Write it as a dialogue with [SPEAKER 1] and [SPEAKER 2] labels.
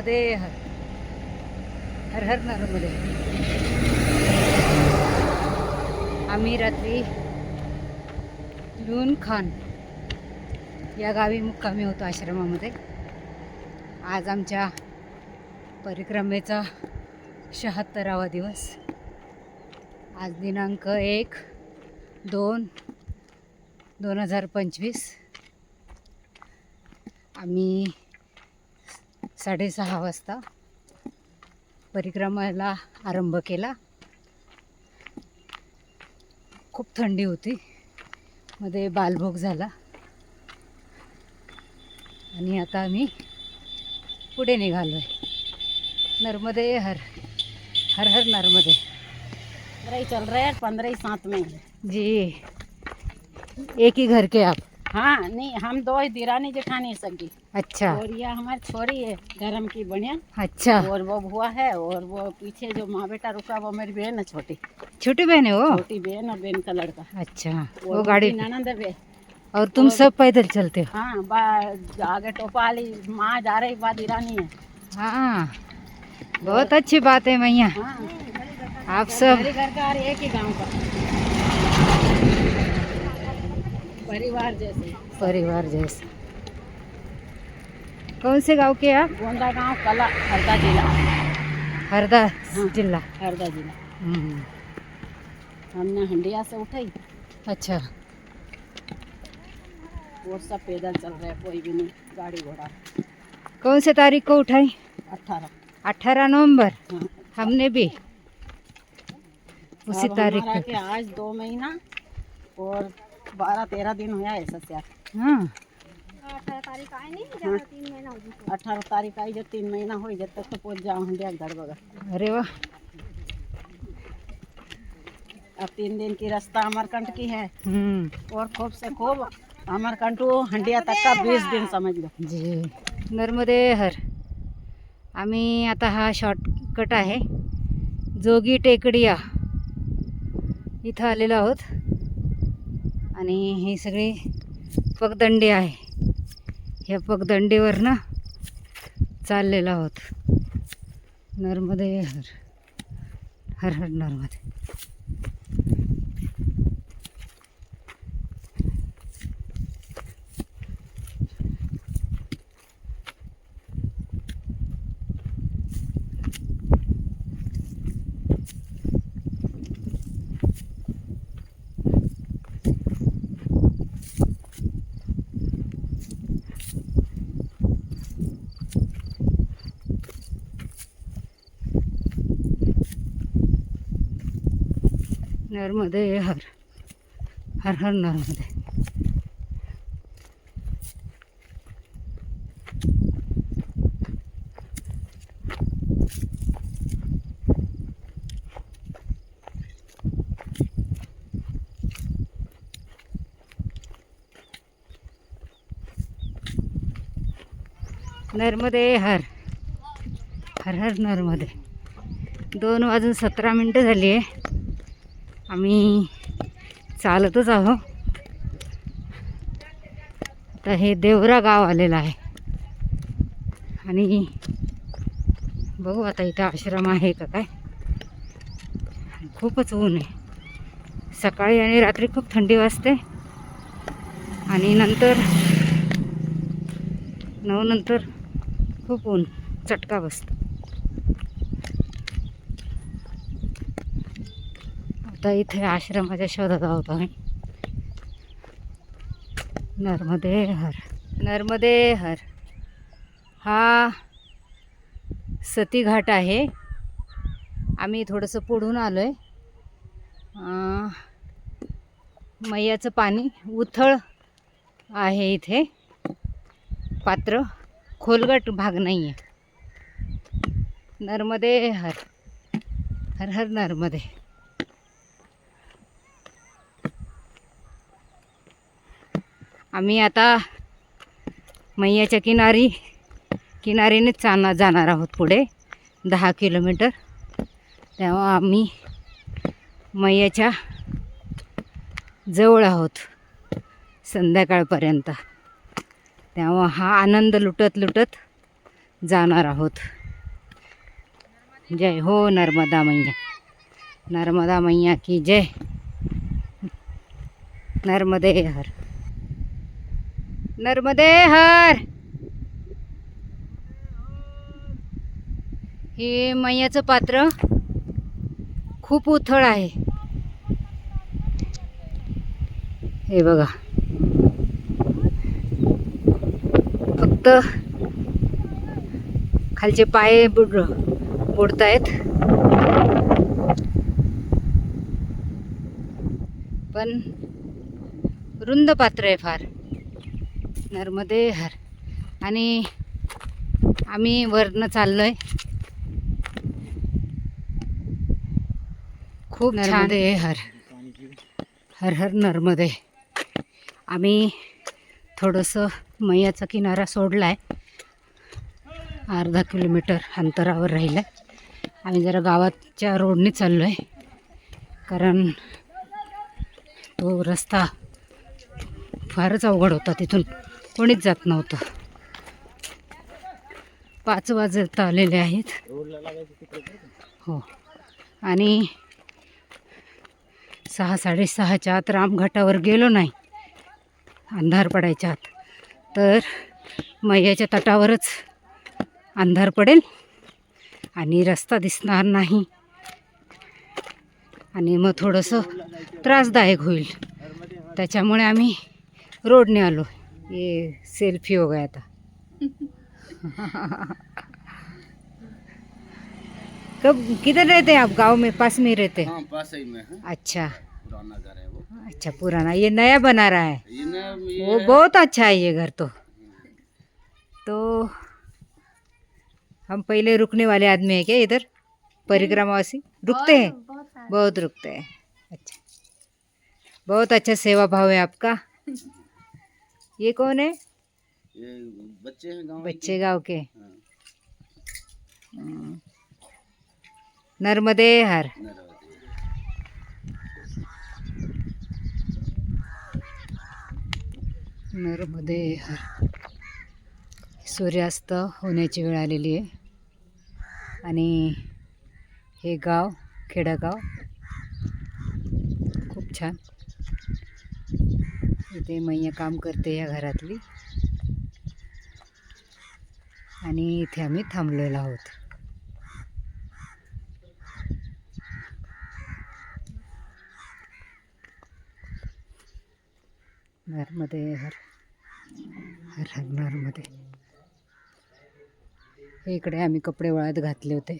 [SPEAKER 1] नर्मदे हर हर हर नर्मदे आम्ही रात्री लून खान या गावी मुक्कामी होतो आश्रमामध्ये. आज आमच्या परिक्रमेचा शहात्तरावा दिवस. आज दिनांक एक दोन दोन हजार पंचवीस. आम्ही साडेसहा वाजता परिक्रमाला आरंभ केला. खूप थंडी होती. मध्ये बालभोग झाला. आणि आता आम्ही पुढे निघालो आहे नर्मदे हर. हर हर नर्मदे.
[SPEAKER 2] चल रहे हैं पंद्रह साथ में।
[SPEAKER 1] जी. एक ही घर के आप.
[SPEAKER 2] हाँ नहीं हम दो ही दिरानी जेठानी सगी।
[SPEAKER 1] अच्छा।
[SPEAKER 2] और यह हमारी छोरी है धर्म की बढ़िया।
[SPEAKER 1] अच्छा।
[SPEAKER 2] और वो बुआ है और वो पीछे जो माँ बेटा रुका वो मेरी बहन है छोटी।
[SPEAKER 1] छोटी बहन है वो?
[SPEAKER 2] छोटी बहन और बहन का। लड़का
[SPEAKER 1] अच्छा
[SPEAKER 2] और
[SPEAKER 1] वो गाड़ी
[SPEAKER 2] ननद है।
[SPEAKER 1] और तुम सब पैदल चलते हो?
[SPEAKER 2] हाँ आगे टोपा वाली माँ जा रही बा दिरानी है।
[SPEAKER 1] हाँ बहुत अच्छी बात है मैया
[SPEAKER 2] हाँ।
[SPEAKER 1] आप सब
[SPEAKER 2] घर का और एक ही गाँव का। परिवार जैसे।
[SPEAKER 1] परिवार जैसे। कौन से गाँव के आप?
[SPEAKER 2] गोंदा गाँव कला हरदा जिला।
[SPEAKER 1] हरदा जिला।
[SPEAKER 2] हरदा जिला।
[SPEAKER 1] हम्म,
[SPEAKER 2] हमने हंडिया से उठाई।
[SPEAKER 1] अच्छा।
[SPEAKER 2] और सब पैदल चल रहे कोई भी नहीं गाड़ी घोड़ा।
[SPEAKER 1] कौन से तारीख को उठाई?
[SPEAKER 2] अठारह।
[SPEAKER 1] अठारह नवंबर।
[SPEAKER 2] हाँ।
[SPEAKER 1] हमने भी उसी तारीख को
[SPEAKER 2] आज दो महीना और बारह तेरह दिन हुआ है सस्या
[SPEAKER 1] हाँ
[SPEAKER 2] अठारह तारीख आई जब तीन महीना हो जब तक तो पहुंच जाओ हंडिया घर बगल
[SPEAKER 1] अरे वाह
[SPEAKER 2] अब तीन दिन की रास्ता अमरकंट की है.
[SPEAKER 1] हम्म,
[SPEAKER 2] और खूब से खूब अमरकंट हंडिया तक का बीस दिन समझ लो.
[SPEAKER 1] जी. नर्मदे हर. आम्ही आता हा शॉर्टकट आहे. जोगी टेकडिया. इथं आलेलो आहोत. आणि ही सगळी पगदंडी आहे. ह्या पगदंडीवरनं चाललेलो आहोत. नर्मदे हर हर हर नर्मदे. नर्मदे हर हर हर नर्मदे नर्मदे हर हर हर नर्मदे दोन वाजून सतरा मिनटं झाली आहे. आम्ही चालतच आहो. आता हे देवरा गाव आलेलं आहे. आणि बघू आता इथं आश्रम आहे का काय? खूपच ऊन आहे. सकाळी आणि रात्री खूप थंडी वाजते. आणि नंतर नऊ नंतर खूप ऊन चटका बसतो. आता इथे आश्रमाच्या शोधात आहोत आम्ही. नर्मदे हर. नर्मदे हर. हा सती घाट आहे. आम्ही थोडंसं पुढून आलो आहे मैयाचं पाणी उथळ आहे इथे. पात्र खोलगट भाग नाही आहे नर्मदे हर. हर हर नर्मदे. आम्ही आता मैयाच्या किनारी किनारीनेच चालणार जाणार आहोत पुढे दहा किलोमीटर. तेव्हा आम्ही मैयाच्या जवळ आहोत संध्याकाळपर्यंत. तेव्हा हा आनंद लुटत लुटत जाणार आहोत. जय हो नर्मदा मैया. नर्मदा मैया की जय. नर्मदे हर. नर्मदे हर। हे मैयाचं पात्र खूप उथळ आहे. हे बघा. फक्त खालचे पाय बुड बुडतायत. पण रुंद पात्र आहे फार. नर्मदे हर. आणि आम्ही वरनं चाललोय. खूप नर्मदे हर. हर हर नर्मदे आम्ही थोडंसं मैयाचा किनारा सोडला आहे अर्धा किलोमीटर अंतरावर राहिलं आहे आम्ही जरा गावाच्या रोडने चाललो आहे कारण तो रस्ता फारच अवघड होता तिथून. कोणीच जात नव्हतं. पाच वाजता आलेले आहेत. हो. आणि सहा साडेसहाच्या आत रामघाटावर गेलो नाही. अंधार पडायच्या आत. तर मैयाच्या तटावरच अंधार पडेल आणि रस्ता दिसणार नाही. आणि मग थोडंसं त्रासदायक होईल. त्याच्यामुळे आम्ही रोडने आलो ये सेल्फी हो गया था। कब किधर रहते हैं आप? गाँव में पास में ही रहते हैं?
[SPEAKER 3] हाँ पास ही में है।
[SPEAKER 1] अच्छा।
[SPEAKER 3] पुराना घर है वो।
[SPEAKER 1] अच्छा पुराना ये नया बना रहा है?
[SPEAKER 3] ये ना ये
[SPEAKER 1] वो बहुत अच्छा है ये घर तो। तो हम पहले रुकने वाले आदमी हैं क्या इधर? परिक्रमावासी? रुकते हैं? बहुत रुकते हैं। अच्छा। बहुत अच्छा सेवा भाव है आपका। ये कौन है?
[SPEAKER 3] ये बच्चे हैं गाँव
[SPEAKER 1] बच्चे गांव के. नर्मदे हर। नर्मदे हर। सूर्यास्त होण्याची वेळ आलेली आहे. आणि हे गाव खेडगाव खूप छान. इथे मैया काम करते या घरातली. आणि इथे आम्ही थांबलेलो आहोत. घरमध्ये हर हर हर इकडे आम्ही कपडे वाळत घातले होते.